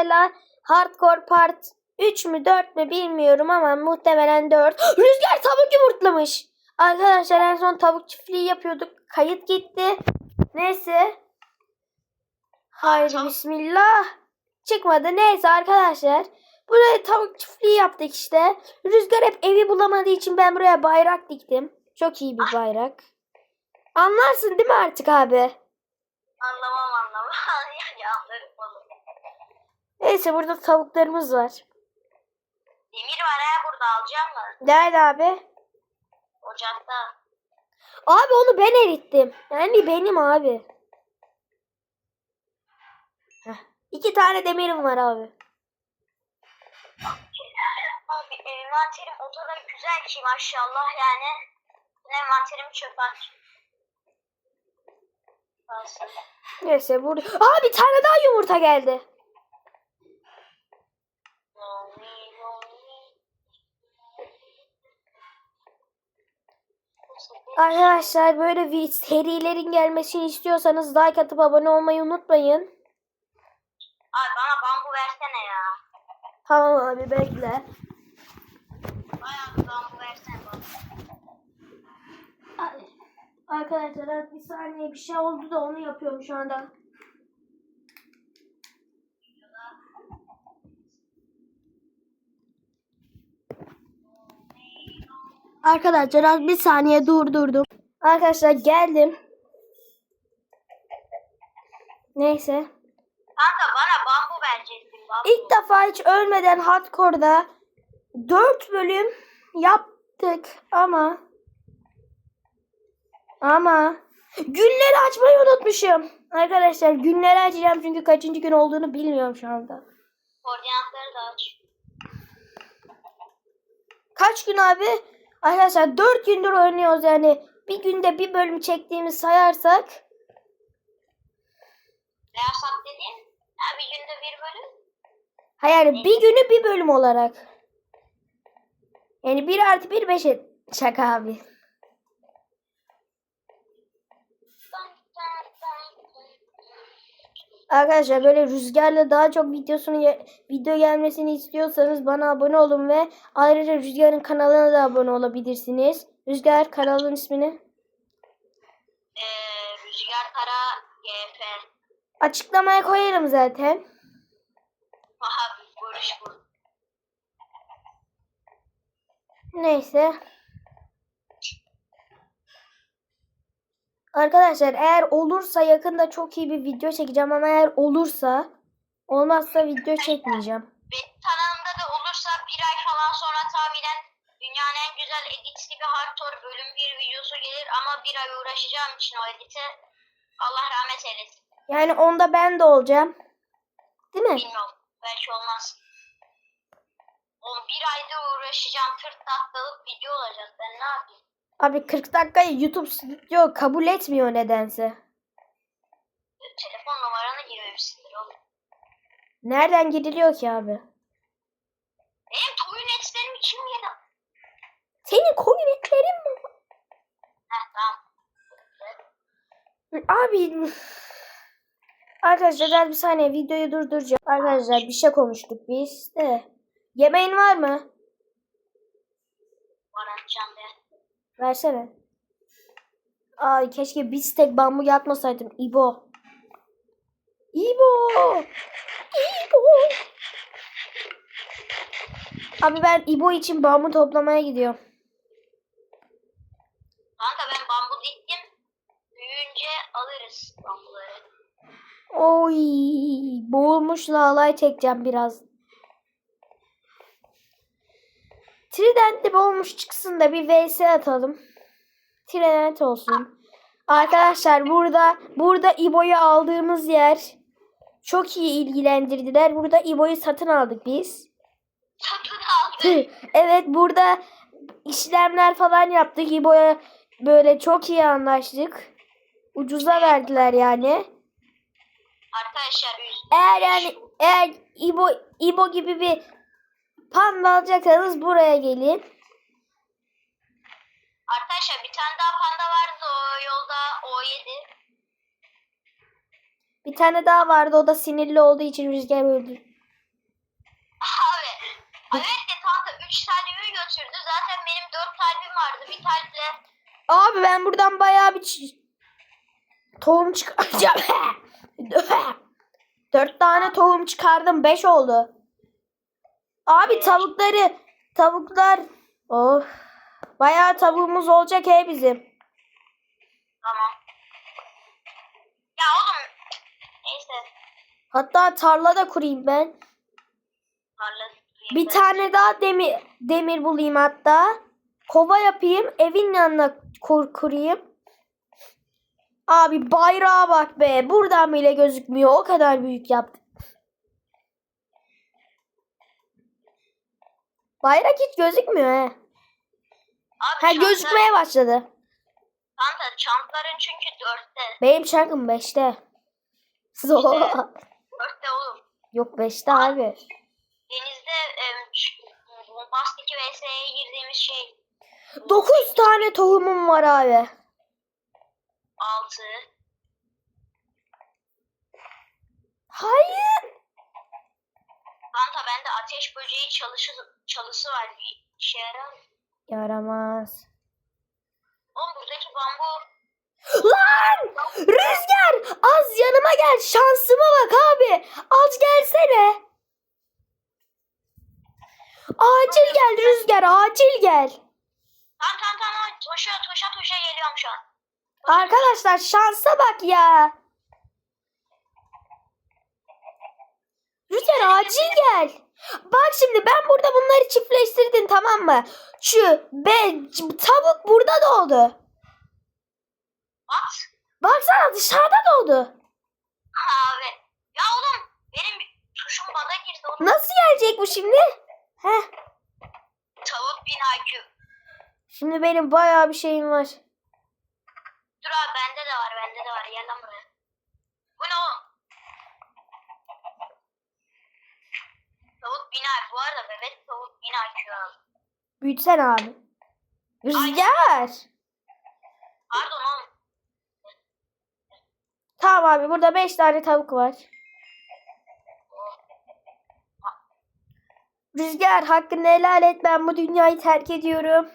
mesela Hardcore Part 3 mü 4 mü bilmiyorum ama muhtemelen 4. Rüzgar tavuk yumurtlamış. Arkadaşlar en son tavuk çiftliği yapıyorduk. Kayıt gitti. Neyse. Tamam. bismillah. Çıkmadı. Neyse arkadaşlar. Buraya tavuk çiftliği yaptık işte. Rüzgar hep evi bulamadığı için ben buraya bayrak diktim. Çok iyi bir bayrak. Anlarsın değil mi artık abi? Anlamam anlamam. Neyse burada tavuklarımız var. Demir var ha burada alacağım mı? Nerede abi? Ocakta. Abi onu ben erittim. Yani benim abi. Heh. İki tane demirim var abi. Abi envanterim o kadar güzel ki maşallah yani. Envanterimi çöpe at. Neyse burada. Aa bir tane daha yumurta geldi. Arkadaşlar böyle serilerin gelmesini istiyorsanız like atıp abone olmayı unutmayın. Abi bana bambu versene ya. Tamam abi bekle. Bayağı bir bambu versene. Ay, Arkadaşlar bir saniye bir şey oldu da onu yapıyorum şu anda. Arkadaşlar az bir saniye durdurdum. Arkadaşlar geldim. Neyse. Kanka bana bambu vereceksin bambu. İlk defa hiç ölmeden hardcore'da 4 bölüm yaptık ama ama günleri açmayı unutmuşum. Arkadaşlar günleri açacağım çünkü kaçıncı gün olduğunu bilmiyorum şu anda. Koordinatları da aç. Kaç gün abi? Arkadaşlar 4 gündür oynuyoruz yani. Bir günde bir bölüm çektiğimiz sayarsak Ne yapsak dediğin? Ha bir günde bir bölüm. ha yani bir günü bir bölüm olarak. Yani 1 artı 1 5 et. Şaka abi. Arkadaşlar böyle rüzgarla daha çok videosunu video gelmesini istiyorsanız bana abone olun ve ayrıca Rüzgar'ın kanalına da abone olabilirsiniz. Rüzgar kanalın ismini Ee, Rüzgar Kara GF. açıklamaya koyarım zaten. Aha görüş bu. Neyse. Arkadaşlar eğer olursa yakında çok iyi bir video çekeceğim ama eğer olursa olmazsa video çekmeyeceğim. Benim kanalımda da olursa bir ay falan sonra tahminen dünyanın en güzel editli bir hardcore bölüm bir videosu gelir ama bir ay uğraşacağım için o edite Allah rahmet eylesin. Yani onda ben de olacağım. Değil mi? Bilmiyorum. Belki olmaz. Oğlum bir ayda uğraşacağım. 40 dakikalık video olacak. Ben ne yapayım? Abi 40 dakikayı YouTube Studio kabul etmiyor nedense. Telefon numaranı girmemişsindir oğlum. Nereden gidiliyor ki abi? Benim toyun etlerimi kim yedi? Senin koyun etlerin mi? Heh tamam. Abi Arkadaşlar ben bir saniye videoyu durduracağım. Arkadaşlar bir şey konuştuk biz de. Yemeğin var mı? Bana can be. Versene. Ay keşke bir tek bambu yatmasaydım. İbo. İbo. İbo. Abi ben İbo için bambu toplamaya gidiyorum. Kanka ben bambu diktim. Büyüyünce alırız bambuları. Oy, boğulmuşla alay çekeceğim biraz. Tridentli boğulmuş çıksın da bir vs atalım. Trident olsun. Arkadaşlar burada burada İbo'yu aldığımız yer çok iyi ilgilendirdiler. Burada İbo'yu satın aldık biz. Satın aldı. evet burada işlemler falan yaptık. İbo'ya böyle çok iyi anlaştık. Ucuza verdiler yani. Arkadaşlar. Eğer yani eğer İbo İbo gibi bir panda alacaksanız buraya gelin. Arkadaşlar bir tane daha panda vardı o yolda o yedi. Bir tane daha vardı o da sinirli olduğu için rüzgar öldü. Evet de kanka 3 kalbimi götürdü. Zaten benim 4 kalbim vardı. Bir kalple Abi ben buradan bayağı bir tohum çıkaracağım. Dört tane tohum çıkardım. Beş oldu. Abi tavukları tavuklar oh bayağı tavuğumuz olacak he bizim. tamam. Ya oğlum neyse. Hatta tarlada kurayım ben. Tarla Bir tane daha demir demir bulayım hatta. Kova yapayım. Evin yanına kur, kurayım. Abi bayrağa bak be. Buradan bile gözükmüyor. O kadar büyük yaptım. Bayrak hiç gözükmüyor he. Abi Ha çantlar- gözükmeye başladı. Kanka çantların çünkü 4'te. Benim çankım 5'te. Zor. 4'te oğlum. Yok 5'te abi. Denizde em, ç- bombastik vs'ye girdiğimiz şey 9 tane tohumum var abi. 6. Hayır. Ateş böceği çalışı, çalısı var. Bir işe yarar? Yaramaz. Oğlum buradaki bambu Lan! Rüzgar! Az yanıma gel. Şansıma bak abi. Az gelsene. Acil gel Rüzgar. Acil gel. Tamam tamam tamam. Toşa toşa toşa geliyorum şu an. Arkadaşlar şansa bak ya. Rüzgar acil gel. Bak şimdi ben burada bunları çiftleştirdim tamam mı? Şu be tavuk burada doğdu. At. Baksana dışarıda doğdu. Abi. Ya oğlum benim tuşum bana girdi. Oğlum. Nasıl gelecek bu şimdi? Heh. Tavuk bin IQ. Şimdi benim bayağı bir şeyim var. Dur abi bende de var bende de var. Gel lan buraya. Bu ne oğlum? Tavuk bin IQ. Bu arada bebek tavuk bin IQ abi. Büyütsen abi. Rüzgar. Pardon oğlum. Tamam abi burada 5 tane tavuk var. Rüzgar hakkını helal et ben bu dünyayı terk ediyorum.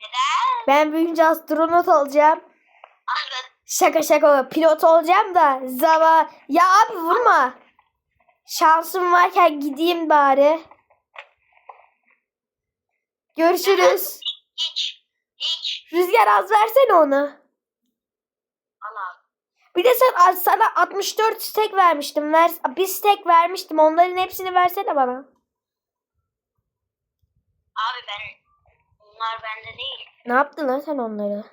Neden? Ben büyüyünce astronot olacağım. Şaka şaka pilot olacağım da zaman. Ya abi vurma. Şansım varken gideyim bari. Görüşürüz. hiç. Hiç. Rüzgar az versene onu. Bir de sen sana 64 stek vermiştim. Ver, bir stek vermiştim. Onların hepsini versene bana. Abi ben bunlar bende değil. Ne yaptın lan sen onları?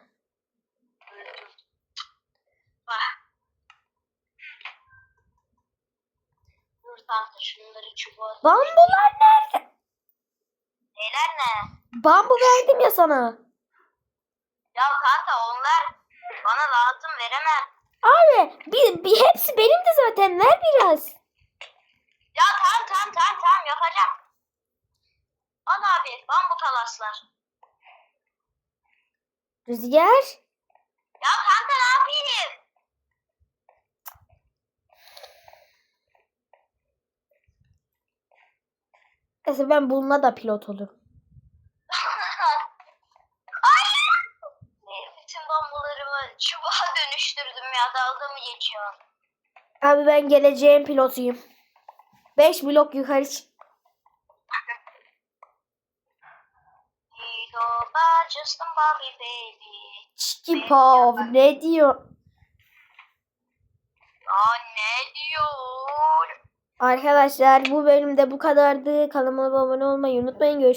Bak. Dur kanka şunları çubuğa. Bambular nerede? Neler ne? Bambu verdim ya sana. Ya kanka onlar bana lazım veremem. Abi bir, bir hepsi benim de zaten. Ver biraz. Ya tamam tamam tamam tamam yapacağım. Al abi bambu kalaslar. Rüzgar. Ya kanka ne yapayım? Neyse ben bununla da pilot olurum. Ay! Bütün bambularımı çubuğa dönüştürdüm ya dalga mı geçiyor? Abi ben geleceğin pilotuyum. 5 blok yukarı çık. Didoba just a Bobby baby. Çikipov ne diyor? Ya ne diyor? Arkadaşlar bu bölümde bu kadardı. Kanalıma abone olmayı unutmayın. Görüşürüz.